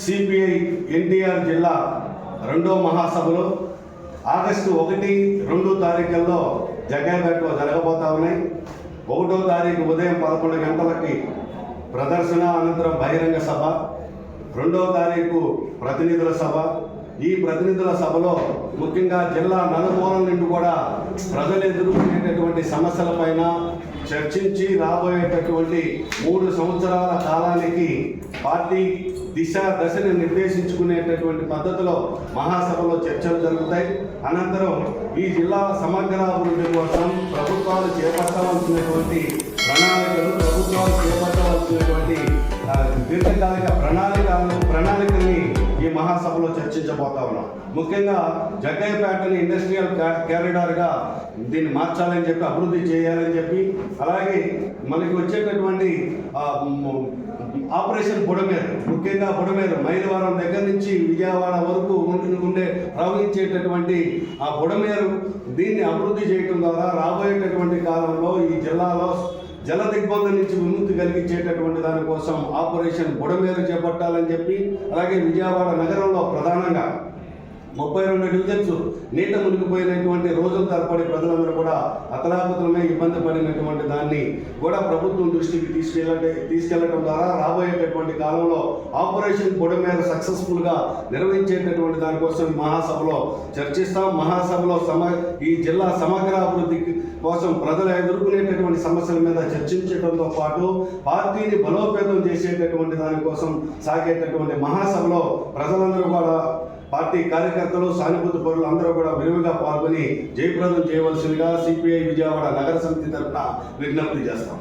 CPI NTR జిల్లా రెండో మహాసభలు ఆగస్టు ఒకటి రెండు తారీఖుల్లో జగన్ జరగబోతా ఉన్నాయి. ఒకటో తారీఖు ఉదయం పదకొండు గంటలకి ప్రదర్శన అనంతరం బహిరంగ సభ. రెండవ తారీఖు ప్రతినిధుల సభ. ఈ ప్రతినిధుల సభలో ముఖ్యంగా జిల్లా నలుమూలల నుండి కూడా ప్రజలు ఎదుర్కొనేటటువంటి సమస్యలపైన చర్చించి రాబోయేటటువంటి మూడు సంవత్సరాల కాలానికి పార్టీ దిశ దశని నిర్దేశించుకునేటటువంటి పద్ధతిలో మహాసభలో చర్చలు జరుగుతాయి. అనంతరం ఈ జిల్లా సమగ్రాభివృద్ధి కోసం ప్రభుత్వాలు చేపట్టవలసినటువంటి ప్రణాళికలు ప్రభుత్వాలు చేపట్టవలసినటువంటి దీర్ఘకాలిక ప్రణాళికలను ప్రణాళికలు మహాసభలో చర్చించబోతా ఉన్నాం. ముఖ్యంగా జగ్గయ్యపేటని ఇండస్ట్రియల్ క్యారిడార్గా దీన్ని మార్చాలని చెప్పి అభివృద్ధి చేయాలని చెప్పి అలాగే మనకి వచ్చేటటువంటి ఆపరేషన్ బుడమేరు ముఖ్యంగా బుడమేరు మైలవరం దగ్గర నుంచి విజయవాడ వరకు ఉండే ప్రవహించేటటువంటి ఆ బుడమేరు దీన్ని అభివృద్ధి చేయటం ద్వారా రాబోయేటటువంటి కాలంలో ఈ జిల్లాలో జల దిగ్బంధం నుంచి విముక్తి కలిగించేటటువంటి దానికోసం ఆపరేషన్ బుడమేరు చేపట్టాలని చెప్పి అలాగే విజయవాడ నగరంలో ప్రధానంగా ముప్పై రెండు డివిజన్స్ నీట మునిగిపోయినటువంటి రోజులు తరపడి ప్రజలందరూ కూడా అతలాకుతలమే ఇబ్బంది పడినటువంటి దాన్ని కూడా ప్రభుత్వం దృష్టికి తీసుకెళ్ళటే తీసుకెళ్ళడం ద్వారా రాబోయేటటువంటి కాలంలో ఆపరేషన్ బుడమేర సక్సెస్ఫుల్గా నిర్వహించేటటువంటి దానికోసం మహాసభలో చర్చిస్తాం. మహాసభలో సమ ఈ జిల్లా సమగ్ర అభివృద్ధి కోసం ప్రజలు ఎదుర్కొనేటటువంటి సమస్యల మీద చర్చించడంతో పాటు పార్టీని బలోపేతం చేసేటటువంటి దానికోసం సాగేటటువంటి మహాసభలో ప్రజలందరూ కూడా పార్టీ కార్యకర్తలు సానుభూతి పౌరులు అందరూ కూడా విరివిగా పాల్గొని జయప్రదం చేయవలసిందిగా సిపిఐ విజయవాడ నగర సమితి తరఫున విజ్ఞప్తి చేస్తాం.